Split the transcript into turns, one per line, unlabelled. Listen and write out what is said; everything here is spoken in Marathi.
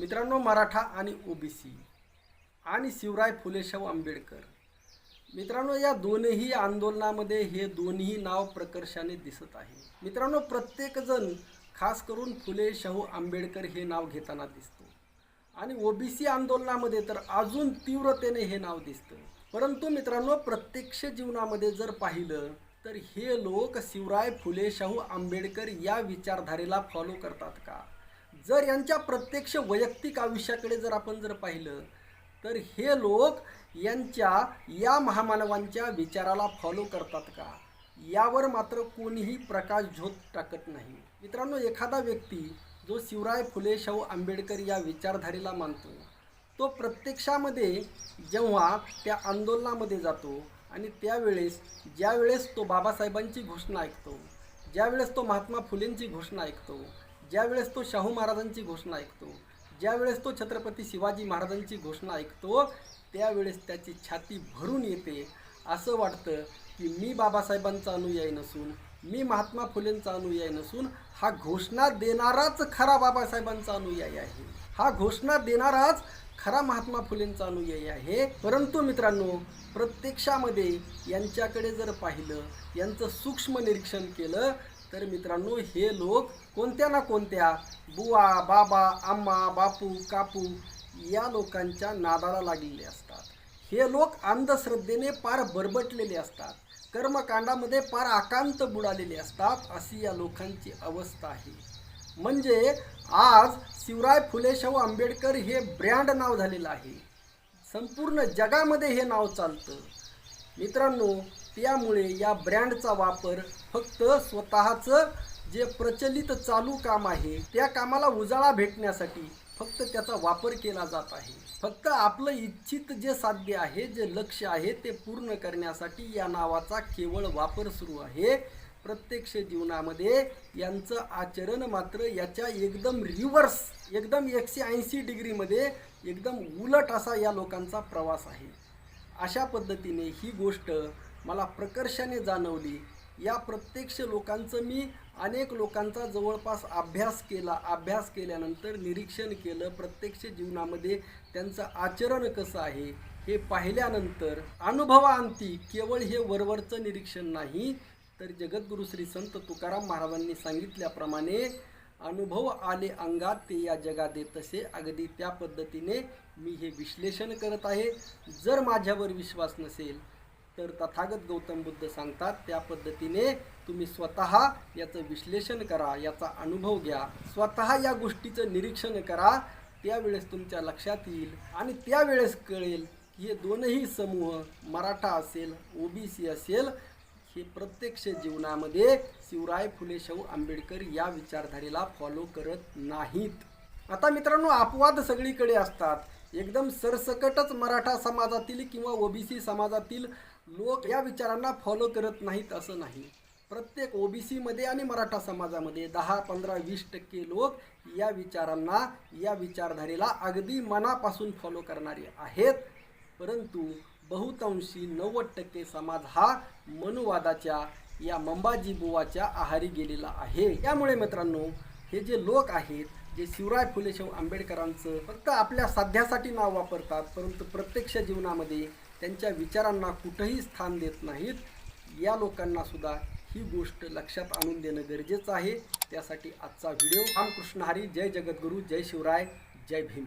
मित्रांनो मराठा आणि ओबीसी आणि शिवराय फुलेशाहू आंबेडकर. मित्रांनो या दोनही आंदोलनामध्ये हे दोन्ही नाव प्रकर्षाने दिसत आहे. मित्रांनो प्रत्येकजण खास करून फुले शाहू आंबेडकर हे नाव घेताना दिसतो. आणि ओबीसी आंदोलनामध्ये तर अजून तीव्रतेने हे नाव दिसतं. परंतु मित्रांनो प्रत्यक्ष जीवनामध्ये जर पाहिलं तर हे लोक शिवराय फुले शाहू आंबेडकर या विचारधारेला फॉलो करतात का? जर यांच्या प्रत्यक्ष वैयक्तिक आयुष्याकडे जर आपण जर पाहिलं तर हे लोक यांच्या या महामानवांच्या विचाराला फॉलो करतात का? यावर मात्र कोणीही प्रकाश झोत टाकत नाही. मित्रांनो एखादा व्यक्ती जो शिवराय फुले शाहू आंबेडकर या विचारधारेला मानतो तो प्रत्यक्षामध्ये जेव्हा त्या आंदोलनामध्ये जातो आणि त्यावेळेस ज्यावेळेस तो बाबासाहेबांची घोषणा ऐकतो ज्यावेळेस तो महात्मा फुलेंची घोषणा ऐकतो ज्यावेळेस तो शाहू महाराजांची घोषणा ऐकतो ज्यावेळेस तो छत्रपती शिवाजी महाराजांची घोषणा ऐकतो त्यावेळेस त्याची छाती भरून येते. असं वाटतं की मी बाबासाहेबांचा अनुयायी नसून मी महात्मा फुलेंचा अनुयायी नसून हा घोषणा देणाराच खरा बाबासाहेबांचा अनुयायी आहे. हा घोषणा देणाराच खरा महात्मा फुलेंचा अनुयायी आहे. परंतु मित्रांनो प्रत्यक्षामध्ये यांच्याकडे जर पाहिलं यांचं सूक्ष्म निरीक्षण केलं तर मित्रांनो हे लोक कोणत्या ना कोणत्या बुवा बाबा आम्मा बापू कापू या लोकांच्या नादाला लागलेले असतात. हे लोक अंधश्रद्धेने पार बरबटलेले असतात. कर्मकांडामध्ये पार आकांत बुडालेले असतात. अशी या लोकांची अवस्था आहे. म्हणजे आज शिवराय फुले शाहू आंबेडकर हे ब्रँड नाव झालेलं आहे. संपूर्ण जगामध्ये हे नाव चालतं. मित्रांनो त्यामुळे या ब्रँडचा वापर फक्त स्वतःचं जे प्रचलित चालू काम आहे त्या कामाला उजाळा भेटण्यासाठी फक्त त्याचा वापर केला जात आहे. फक्त आपलं इच्छित जे साध्य आहे जे लक्ष आहे ते पूर्ण करण्यासाठी या नावाचा केवळ वापर सुरू आहे. प्रत्यक्ष जीवनामध्ये यांचं आचरण मात्र याच्या एकदम रिव्हर्स एकदम एकशे ऐंशी डिग्रीमध्ये एकदम उलट असा या लोकांचा प्रवास आहे. अशा पद्धतीने ही गोष्ट मला प्रकर्षाने जाणवली. या प्रत्यक्ष लोकांचं मी अनेक लोकांचा जवळपास अभ्यास केला. अभ्यास केल्यानंतर निरीक्षण केलं प्रत्यक्ष जीवनामध्ये त्यांचं आचरण कसं आहे हे पाहिल्यानंतर अनुभवांती केवळ हे वरवरचं निरीक्षण नाही तर जगद्गुरु श्री संत तुकाराम महाराजांनी सांगितल्याप्रमाणे अनुभव आले अंगात ते या जगात देत तसे अगदी त्या पद्धतीने मी हे विश्लेषण करत आहे. जर माझ्यावर विश्वास नसेल तर तथागत गौतम बुद्ध सांगतात त्या पद्धतीने तुम्ही स्वतः याचं विश्लेषण करा याचा अनुभव घ्या. स्वतः या गोष्टीचं निरीक्षण करा त्यावेळेस तुमच्या लक्षात येईल आणि त्यावेळेस कळेल की हे दोनही समूह मराठा असेल ओबीसी असेल हे प्रत्यक्ष जीवनामध्ये शिवराय फुले शाहू आंबेडकर या विचारधारेला फॉलो करत नाहीत. आता मित्रांनो अपवाद सगळीकडे असतात. एकदम सरसकटच मराठा समाजातील किंवा ओबीसी समाजातील लोक या विचारांना फॉलो करत नाहीत असं नाही. प्रत्येक ओबीसीमध्ये आणि मराठा समाजामध्ये दहा पंधरा वीस टक्के लोक या विचारांना या विचारधारेला अगदी मनापासून फॉलो करणारे आहेत. परंतु बहुतांशी नव्वद टक्के समाज हा मनुवादाच्या या मंबाजी बुवाच्या आहारी गेलेला आहे. त्यामुळे मित्रांनो हे जे लोक आहेत जे शिवराय फुले शाहू आंबेडकरांचं फक्त आपल्या साध्यासाठी नाव वापरतात परंतु प्रत्यक्ष जीवनामध्ये त्यांच्या विचारांना कुठंही स्थान देत नाहीत या लोकांना सुद्धा ही गोष्ट लक्षात आणून देणं गरजेचं आहे. त्यासाठी आजचा व्हिडिओ. रामकृष्ण हरी. जय जगद्गुरू. जय शिवराय. जय भीम.